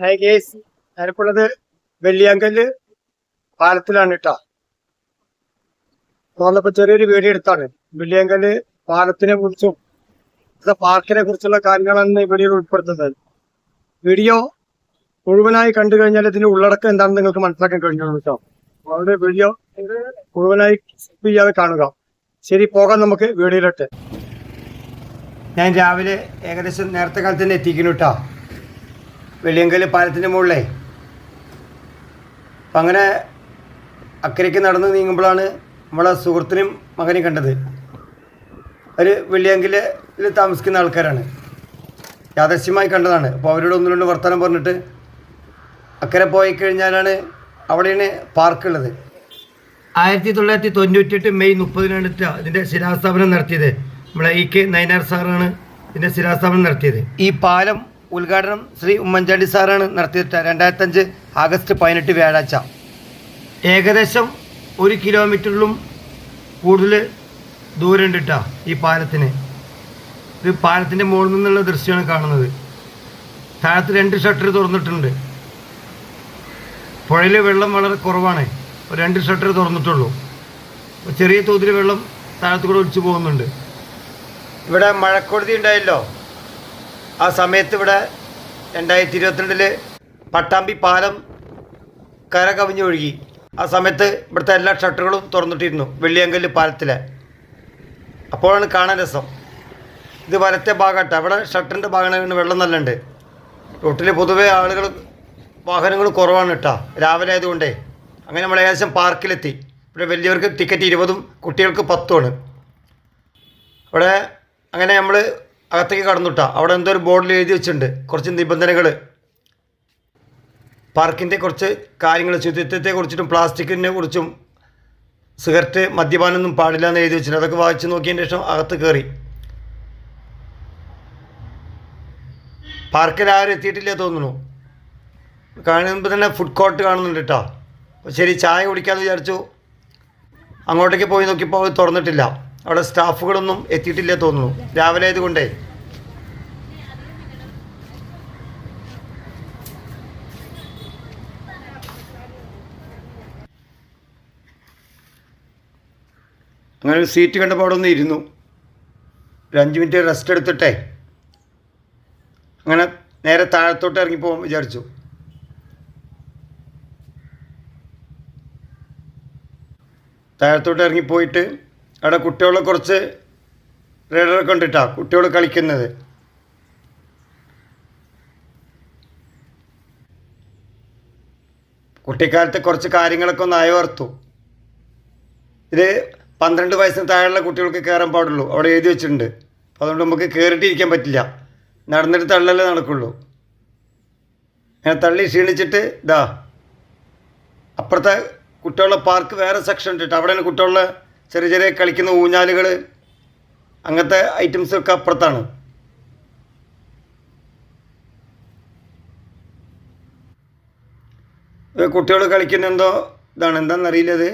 Hi guys ഞാനിപ്പോഴത് വെള്ളിയാങ്കൽ പാലത്തിലാണ് കേട്ടോ. തോന്നപ്പോ ചെറിയൊരു വീഡിയോ എടുത്താണ്. വെള്ളിയാങ്കൽ പാലത്തിനെ കുറിച്ചും പാർക്കിനെ കുറിച്ചുള്ള കാര്യങ്ങളാണ് വീഡിയോയിൽ ഉൾപ്പെടുത്തുന്നത്. വീഡിയോ മുഴുവനായി കണ്ടു കഴിഞ്ഞാൽ ഇതിന്റെ ഉള്ളടക്കം എന്താണെന്ന് നിങ്ങൾക്ക് മനസ്സിലാക്കാൻ കഴിഞ്ഞോളൂ കേട്ടോ. അവരുടെ വീഡിയോ മുഴുവനായി സ്കിപ്പ് ചെയ്യാതെ കാണുക. ശരി പോകാം നമുക്ക് വീഡിയോയിലോട്ട് ഞാൻ രാവിലെ ഏകദേശം നേരത്തെ കാലത്ത് തന്നെ എത്തിക്കുന്നു കേട്ടോ. വെള്ളിയങ്കൽ പാലത്തിന്റെ മുകളിലേ. അപ്പം അങ്ങനെ അക്കരയ്ക്ക് നടന്ന് നീങ്ങുമ്പോഴാണ് നമ്മളെ സുഹൃത്തിനും മകനെയും കണ്ടത്. അവർ വെള്ളിയങ്കലിൽ താമസിക്കുന്ന ആൾക്കാരാണ്. യാദർശ്യമായി കണ്ടതാണ്. അപ്പോൾ അവരോട് ഒന്ന് രണ്ട് വർത്തമാനം പറഞ്ഞിട്ട് അക്കരെ പോയി കഴിഞ്ഞാലാണ് അവിടെയാണ് പാർക്കുള്ളത്. ആയിരത്തി തൊള്ളായിരത്തി തൊണ്ണൂറ്റെട്ട് മെയ് മുപ്പതിനാണ് ഇതിന്റെ ശിലാസ്ഥാപനം നടത്തിയത്. നമ്മളെ ഇ കെ നയനാർ സാറാണ് ഇതിന്റെ ശിലാസ്ഥാപനം നടത്തിയത്. ഈ പാലം ഉദ്ഘാടനം ശ്രീ ഉമ്മൻചാണ്ടി സാറാണ് നടത്തിയത്. രണ്ടായിരത്തഞ്ച് ആഗസ്റ്റ് പതിനെട്ട് വ്യാഴാഴ്ച. ഏകദേശം ഒരു കിലോമീറ്ററിലും കൂടുതൽ ദൂരമുണ്ട് കേട്ടോ ഈ പാലത്തിന്. ഇത് പാലത്തിന്റെ മുകളിൽ നിന്നുള്ള ദൃശ്യമാണ് കാണുന്നത്. താഴത്ത് രണ്ട് ഷട്ടർ തുറന്നിട്ടുണ്ട്. പുഴയിൽ വെള്ളം വളരെ കുറവാണ്. രണ്ട് ഷട്ടർ തുറന്നിട്ടുള്ളൂ. ചെറിയ തോതിൽ വെള്ളം താഴത്തു കൂടെ പോകുന്നുണ്ട്. ഇവിടെ മഴക്കൊടുതി ഉണ്ടായല്ലോ? ആ സമയത്ത് ഇവിടെ രണ്ടായിരത്തി ഇരുപത്തിരണ്ടിൽ പട്ടാമ്പി പാലം കര കവിഞ്ഞൊഴുകി ആ സമയത്ത് ഇവിടുത്തെ എല്ലാ ഷട്ടറുകളും തുറന്നിട്ടിരുന്നു വെള്ളിയങ്കൽ പാലത്തിലെ. അപ്പോഴാണ് കാണാൻ രസം. ഇത് വലത്തെ ഭാഗമായിട്ട് അവിടെ ഷട്ടറിന്റെ ഭാഗമാണ് വെള്ളം നല്ല ഉണ്ട് റോട്ടിൽ പൊതുവേ ആളുകൾ വാഹനങ്ങൾ കുറവാണ് കേട്ടോ. രാവിലെ ആയതുകൊണ്ടേ. അങ്ങനെ നമ്മൾ ഏകദേശം പാർക്കിലെത്തി. ഇവിടെ വലിയവർക്ക് ടിക്കറ്റ് ഇരുപതും കുട്ടികൾക്ക് പത്തുമാണ്. അവിടെ അങ്ങനെ നമ്മൾ അകത്തേക്ക് കടന്നുട്ടാ അവിടെ എന്തോ ഒരു ബോർഡിൽ എഴുതി വെച്ചിട്ടുണ്ട്. കുറച്ച് നിബന്ധനകൾ പാർക്കിന്റെ കുറച്ച് കാര്യങ്ങൾ ശുചിത്വത്തെ കുറിച്ചിട്ടും പ്ലാസ്റ്റിക്കിനെ കുറിച്ചും സിഗരറ്റ് മദ്യപാനൊന്നും പാടില്ല എന്ന് എഴുതി വെച്ചിട്ടുണ്ട്. അതൊക്കെ വായിച്ച് നോക്കിയതിന് ശേഷം അകത്ത് കയറി പാർക്കിൽ ആരും എത്തിയിട്ടില്ല തോന്നുന്നു. കാണുമ്പോൾ തന്നെ ഫുഡ് കോർട്ട് കാണുന്നുണ്ട് കേട്ടോ ശരി ചായ കുടിക്കാമെന്ന് വിചാരിച്ചു. അങ്ങോട്ടേക്ക് പോയി നോക്കിയപ്പോൾ തുറന്നിട്ടില്ല. അവിടെ സ്റ്റാഫുകളൊന്നും എത്തിയിട്ടില്ല തോന്നുന്നു. രാവിലെ ആയതുകൊണ്ടേ. അങ്ങനെ സീറ്റ് കണ്ടപ്പോൾ അവിടെ ഒന്ന് ഇരുന്നു. ഒരു അഞ്ച് മിനിറ്റ് റെസ്റ്റ് എടുത്തിട്ടേ. അങ്ങനെ നേരെ താഴത്തോട്ട് ഇറങ്ങി പോകാൻ വിചാരിച്ചു. താഴത്തോട്ട് ഇറങ്ങിപ്പോയിട്ട് അവിടെ കുട്ടികളെ കുറച്ച് റേഡറെ കണ്ടിട്ടാണ് കേട്ടോ കുട്ടികൾ കളിക്കുന്നത്. കുട്ടിക്കാലത്ത് കുറച്ച് കാര്യങ്ങളൊക്കെ ഒന്ന് അയവർത്തു ഇത് പന്ത്രണ്ട് വയസ്സിന് താഴെയുള്ള കുട്ടികൾക്ക് കയറാൻ പാടുള്ളൂ. അവിടെ എഴുതി വെച്ചിട്ടുണ്ട്. അപ്പോൾ അതുകൊണ്ട് നമുക്ക് കയറിയിട്ടിരിക്കാൻ പറ്റില്ല. നടന്നിട്ട് തള്ളലേ നടക്കുള്ളൂ. ഞാൻ തള്ളി ക്ഷീണിച്ചിട്ട് ഇതാ. അപ്പുറത്തെ കുട്ടികളുടെ പാർക്ക് വേറെ സെക്ഷൻ ഉണ്ട് കേട്ടോ അവിടെയാണ് കുട്ടികളുടെ ചെറിയ ചെറിയ കളിക്കുന്ന ഊഞ്ഞാലുകൾ അങ്ങനത്തെ ഐറ്റംസൊക്കെ അപ്പുറത്താണ്. കുട്ടികൾ കളിക്കുന്ന എന്തോ ഇതാണ്. എന്താണെന്നറിയില്ല അത്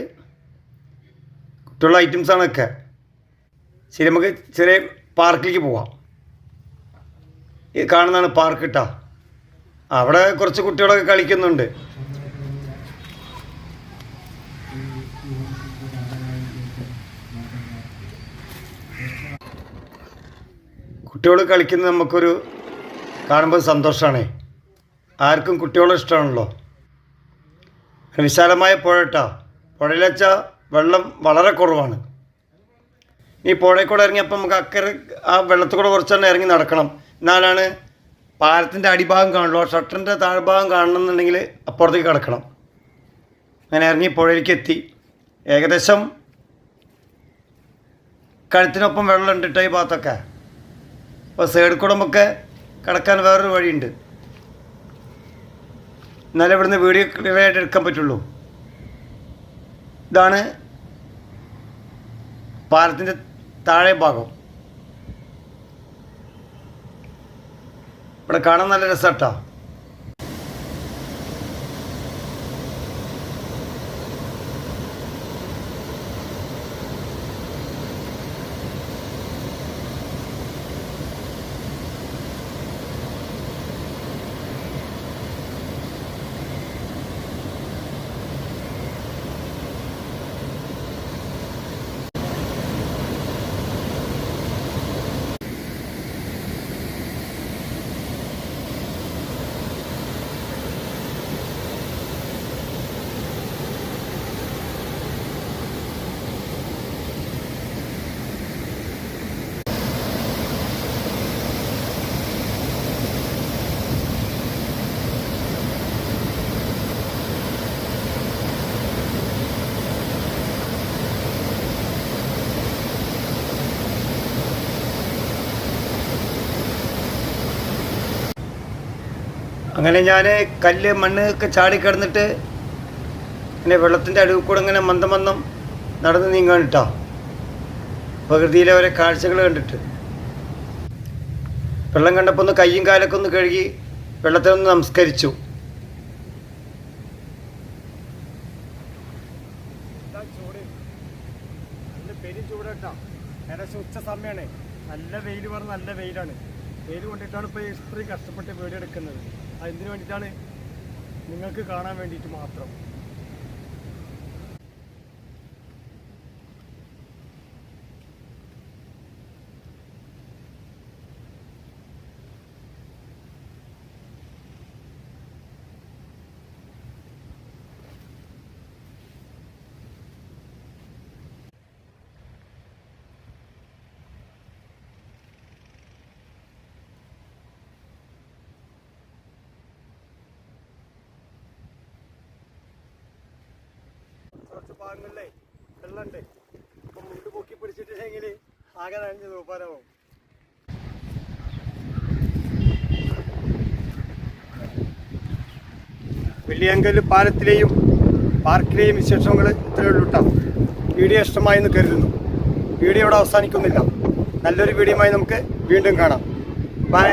കുട്ടികളുടെ ഐറ്റംസാണൊക്കെ ശരി നമുക്ക് ചെറിയ പാർക്കിലേക്ക് പോവാം. ഈ കാണുന്നതാണ് പാർക്ക് കേട്ടോ അവിടെ കുറച്ച് കുട്ടികളൊക്കെ കളിക്കുന്നുണ്ട്. കുട്ടികൾ കളിക്കുന്നത് നമുക്കൊരു കാണുമ്പോൾ സന്തോഷമാണ് ആർക്കും കുട്ടികളെ ഇഷ്ടമാണല്ലോ വിശാലമായ പുഴ കേട്ടോ. പുഴയിൽ വെച്ചാൽ വെള്ളം വളരെ കുറവാണ്. ഈ പുഴയിൽ കൂടെ ഇറങ്ങിയപ്പോൾ നമുക്ക് അക്കരെ ആ വെള്ളത്തിൽ കൂടെ കുറച്ചെണ്ണം ഇറങ്ങി നടക്കണം. എന്നാലാണ് പാലത്തിന്റെ അടിഭാഗം കാണുള്ളൂ. ഷട്ടറിന്റെ താഴ്ഭാഗം കാണണമെന്നുണ്ടെങ്കിൽ അപ്പുറത്തേക്ക് കിടക്കണം. അങ്ങനെ ഇറങ്ങി പുഴയിലേക്ക് എത്തി. ഏകദേശം കഴുത്തിനൊപ്പം വെള്ളം കേട്ടോ ഈ ഭാഗത്തൊക്കെ? അപ്പോൾ സൈഡ് കൂടെ നമുക്ക് കിടക്കാൻ വേറൊരു വഴിയുണ്ട്. എന്നാലേ ഇവിടുന്ന് വീഡിയോ ക്ലിയർ ആയിട്ട് എടുക്കാൻ പറ്റുള്ളൂ. ഇതാണ് പാലത്തിന്റെ താഴെ ഭാഗം. ഇവിടെ കാണാൻ നല്ല രസമാട്ടോ. അങ്ങനെ ഞാൻ കല്ല് മണ്ണ് ഒക്കെ ചാടിക്കിടന്നിട്ട് ഇങ്ങനെ വെള്ളത്തിന്റെ അടുവിൽ കൂടെ ഇങ്ങനെ മന്ദം മന്ദം നടന്ന് നീങ്ങാൻ കേട്ടോ പ്രകൃതിയിലെ ഓരോ കാഴ്ചകൾ കണ്ടിട്ട്. വെള്ളം കണ്ടപ്പോൾ ഒന്ന് കയ്യും കാലൊക്കെ ഒന്ന് കഴുകി വെള്ളത്തിനൊന്ന് നമസ്കരിച്ചു. സമയമാണ് നല്ല വെയിൽ പറഞ്ഞ നല്ല വെയിലാണ്. വെയിൽ കൊണ്ടിട്ടാണ് ഇപ്പോൾ ഇത്രയും കഷ്ടപ്പെട്ട് വീഡിയോ അതെന്തിനു വേണ്ടിയിട്ടാണ് നിങ്ങൾക്ക് കാണാൻ വേണ്ടിയിട്ട് മാത്രം? കുറച്ച് ഭാഗങ്ങളിലേ വെള്ളമുണ്ട് അപ്പം മുണ്ട് പൊക്കി പിടിച്ചിട്ടില്ലെങ്കിൽ ആകെ നനഞ്ഞ് തൂപ്പാനാവും. വെള്ളിയങ്കൽ പാലത്തിലെയും പാർക്കിലെയും വിശേഷങ്ങൾ ഇത്രയേ ഉള്ളൂ കേട്ടോ വീഡിയോ ഇഷ്ടമായി എന്ന് കരുതുന്നു. വീഡിയോ ഇവിടെ അവസാനിക്കുന്നില്ല. നല്ലൊരു വീഡിയോയുമായി നമുക്ക് വീണ്ടും കാണാം. ബൈ